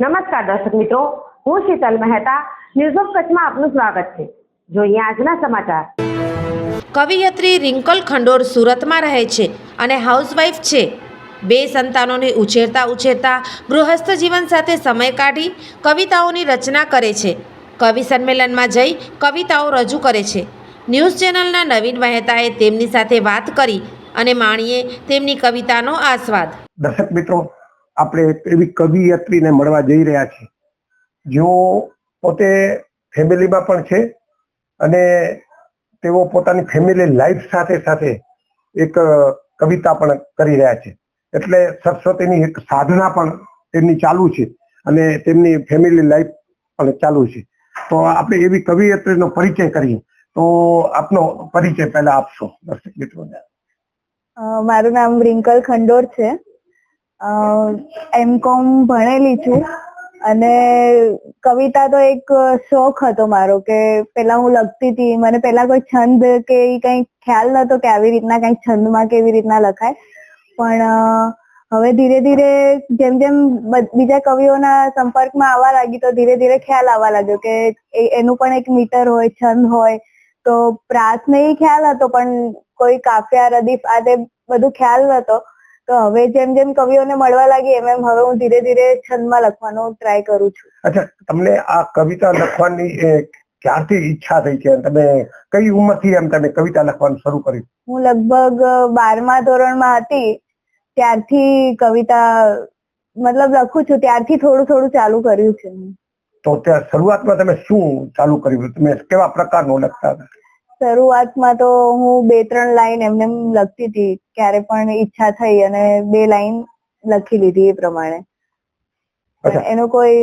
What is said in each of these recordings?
નમસ્કાર દર્શક મિત્રો હું શીતલ મહેતા ન્યૂઝ ઓફ કચ્છમાં આપનું સ્વાગત છે. જોઈએ આજના સમાચાર. કવિયત્રી રિંકલ ખંડોર સુરતમાં રહે છે અને હાઉસવાઈફ છે. બે સંતાનોને ઉછેરતા ઉછેરતા ગૃહસ્થ જીવન સાથે સમય કાઢી કવિતાઓની રચના કરે છે. કવિ સંમેલનમાં જઈ કવિતાઓ રજૂ કરે છે. ન્યૂઝ ચેનલના નવીન મહેતાએ તેમની સાથે વાત કરી અને માણીએ તેમની કવિતાનો આસ્વાદ. દર્શક મિત્રો આપણે એવી કવિયત્રીને મળવા જઈ રહ્યા છીએ. જેઓ પોતે ફેમિલીમાં પણ છે અને તેઓ પોતાની ફેમિલી લાઈફ સાથે સાથે એક કવિતા પણ કરી રહ્યા છે. એટલે સરસ્વતીની એક સાધના પણ તેમની ચાલુ છે અને તેમની ફેમિલી લાઈફ પણ ચાલુ છે. તો આપણે એવી કવિયત્રીનો પરિચય કરીએ. તો આપનો પરિચય પહેલા આપશો. દર્શક મારું નામ રિંકલ ખંડોર છે. એમ કોમ ભણેલી છું. અને કવિતા તો એક શોખ હતો મારો કે પેલા હું લખતી હતી. મને પેલા કોઈ છંદ કે કંઈ ખ્યાલ નતો કે આવી રીતના કંઈક છંદમાં કેવી રીતના લખાય. પણ હવે ધીરે ધીરે જેમ જેમ બીજા કવિઓના સંપર્કમાં આવવા લાગી તો ધીરે ધીરે ખ્યાલ આવવા લાગ્યો કે એનું પણ એક મીટર હોય, છંદ હોય. તો પ્રાસ ને ખ્યાલ હતો, પણ કોઈ કાફિયા, રદીફ, આ તે બધું ખ્યાલ નતો. તો હવે જેમ જેમ કવિઓને મળવા લાગી એમ એમ હવે હું ધીરે ધીરે છંદમાં લખવાનો ટ્રાય કરું છું. અચ્છા તમને આ કવિતા લખવાની ક્યારથી ઈચ્છા થઈ છે? તમે કઈ ઉંમરથી એમ તમે કવિતા લખવાનું શરૂ કર્યું? હું લગભગ બારમા ધોરણમાં હતી ત્યારથી કવિતા મતલબ લખું છું ત્યારથી થોડું થોડું ચાલુ કર્યું છે. તો ત્યાં શરૂઆતમાં તમે શું ચાલુ કર્યું? તમે કેવા પ્રકારનું લખતા હતા? શરૂઆતમાં તો હું બે ત્રણ લાઈન એમને એમ લખતી હતી ક્યારે પણ ઈચ્છા થઈ અને બે લાઈન લખી લીધી એ પ્રમાણે. એનો કોઈ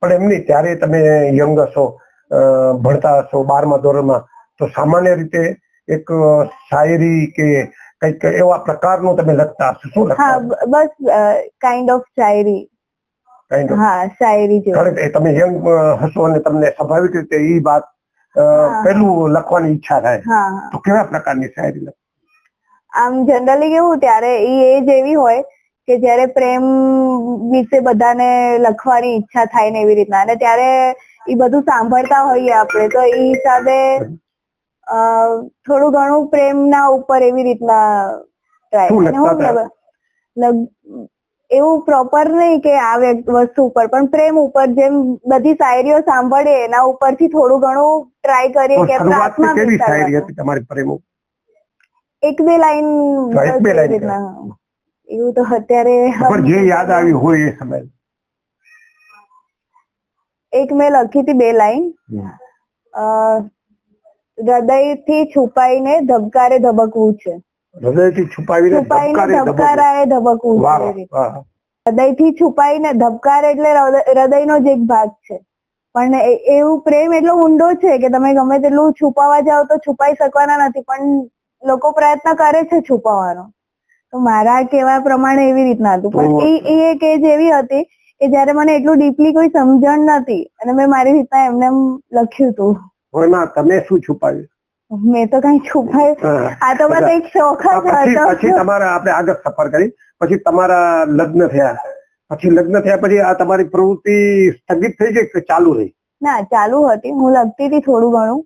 પણ એમ નહીં ત્યારે તમે યંગ હશો ભણતા હશો બારમા ધોરણમાં તો સામાન્ય રીતે એક શાયરી કે કંઈક એવા પ્રકારનું તમે લખતા હશો. શું લખતા હા બસ કાઇન્ડ ઓફ શાયરી. હા શાયરી જેવું. તમે યંગ હશો અને તમને સ્વાભાવિક રીતે એ વાત પહેલું લખવાની ઈચ્છા થાય. તો કેવા પ્રકારની શાયરી લખ? આમ જનરલી કેવું ત્યારે ઈ એજ એવી હોય કે જ્યારે પ્રેમ વિશે બધાને લખવાની ઈચ્છા થાય ને એવી રીતના. અને ત્યારે ઈ બધું સાંભળતા હોઈએ આપણે તો ઈ હિસાબે અ, થોડું ઘણું પ્રેમના ઉપર એવી રીતના ટ્રાય હું એવું પ્રોપર નહીં કે આ વસ્તુ ઉપર પણ પ્રેમ ઉપર જેમ બધી શાયરીઓ સાંભળે એના ઉપરથી થોડું ઘણું ટ્રાય કરીએ કે પ્રાર્થના કેવી શાયરી હતી તમારી પ્રેમ એક બે લાઈન એક બે લાઈન એવું તો અત્યારે પણ જે યાદ આવી હોય એ સમય. એક મેં લખી હતી બે લાઈન. હૃદયથી છુપાઈને ધબકારે ધબકવું છે. હૃદયથી છુપાવીને ધબકારાએ ધબકવું. હૃદયથી છુપાઈને ધબકાર એટલે હૃદયનો જ એક ભાગ છે. પણ એવું પ્રેમ એટલો ઊંડો છે કે તમે ગમે તેટલું છુપાવા જાઓ તો છુપાઈ શકવાના નથી પણ લોકો પ્રયત્ન કરે છે છુપાવવાનો. તો મારા કેવા પ્રમાણે એવી રીતના હતું. પણ એ એ એક એજ એવી હતી કે જ્યારે મને એટલું ડીપલી કોઈ સમજણ નથી અને મેં મારી રીતના એમને એમ લખ્યું હતું. તમે શું છુપાવ્યું? મેં તો કઈ છુપાય આ તો બસ એક શોખ જ પછી પછી તમારા આપણે આગળ સફર કરી. પછી તમારા લગ્ન થયા. પછી લગ્ન થયા પછી આ તમારી પ્રવૃત્તિ સ્થગિત થઈ ગઈ કે ચાલુ રહી? ના ચાલુ હતી. હું લગતી હતી થોડું ઘણું.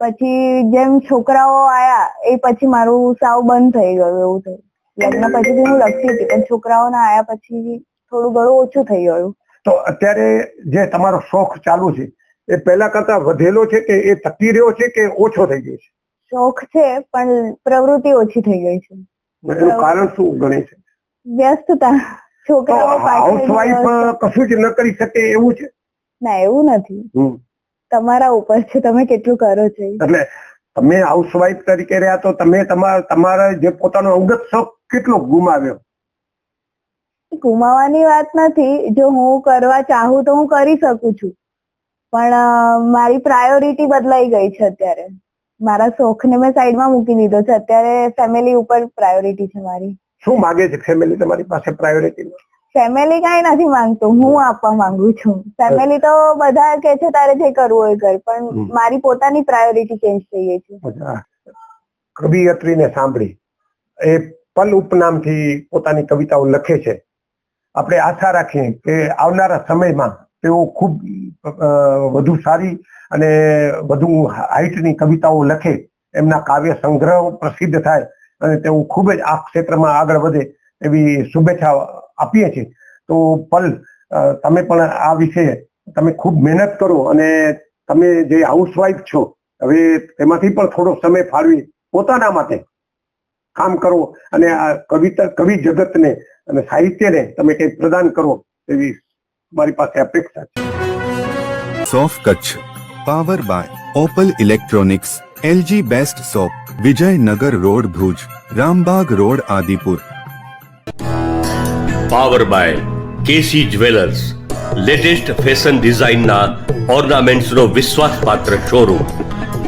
પછી જેમ છોકરાઓ આયા એ પછી મારું સાવ બંધ થઈ ગયું એવું થયું. લગ્ન પછી હું લગતી હતી પણ છોકરાઓના આયા પછી થોડું ઘણું ઓછું થઈ ગયું. તો અત્યારે જે તમારો શોખ ચાલુ છે એ પહેલા કરતા વધેલો છે કે એ ટકી રહ્યો છે કે ઓછો થઈ ગયો છે? શોખ છે પણ પ્રવૃત્તિ ઓછી થઈ ગઈ છે. એનું કારણ શું ગણે છે? વ્યસ્તતા. છોકરાઓ હાઉસવાઈફ કશું જ ન કરી શકે એવું છે? ના એવું નથી. તમારા ઉપર છે તમે કેટલું કરો છો. એટલે તમે હાઉસવાઈફ તરીકે રહ્યા તો તમે તમારા તમારા જે પોતાનો અંગત શોખ કેટલો ગુમાવ્યો? ગુમાવાની વાત નથી. જો હું કરવા ચાહું તો હું કરી શકું છું. પણ મારી પ્રાયોરિટી બદલાઈ ગઈ છે અત્યારે. મારા શોખને મેં સાઈડમાં મૂકી દીધો છે. અત્યારે ફેમિલી ઉપર પ્રાયોરિટી છે મારી. શું માગે છે? ફેમિલી તમારી પાસે પ્રાયોરિટી ફેમિલી કઈ નથી માંગતું. હું આપવા માંગુ છું. ફેમિલી તો બધા કે છે તારે જે કરવું હોય કર. પણ મારી પોતાની પ્રાયોરિટી ચેન્જ થઈ ગઈ છે. કવિયત્રીને સાંભળી. એ પલ ઉપનામથી પોતાની કવિતાઓ લખે છે. આપણે આશા રાખીએ કે આવનારા સમયમાં તેઓ ખૂબ વધુ સારી અને વધુ હાઇટની કવિતાઓ લખે, એમના કાવ્ય સંગ્રહ પ્રસિદ્ધ થાય અને તેઓ ખૂબ જ આ ક્ષેત્રમાં આગળ વધે એવી શુભેચ્છા આપીએ છીએ. તો પલ તમે પણ આ વિશે તમે ખૂબ મહેનત કરો અને તમે જે હાઉસવાઈફ છો, હવે તેમાંથી પણ થોડો સમય ફાળવી પોતાના માટે કામ કરો અને આ કવિતા, કવિ જગતને અને સાહિત્યને તમે કંઈક પ્રદાન કરો એવી મારી પાસે અપેક્ષા છે. સોફ Kutch. Power buy Opal electronics LG best shop Vijaynagar road Bhuj Rambag road Adipur power buy KC jewellers latest fashion ડિઝાઇનના ઓર્નામેન્ટ્સનો વિશ્વાસપાત્ર શોરૂમ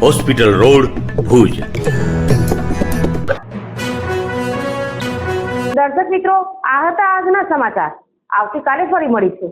હોસ્પિટલ રોડ ભુજ દર્શક મિત્રો આ હતા આજના સમાચાર. આવતીકાલે ફરી મળીશું.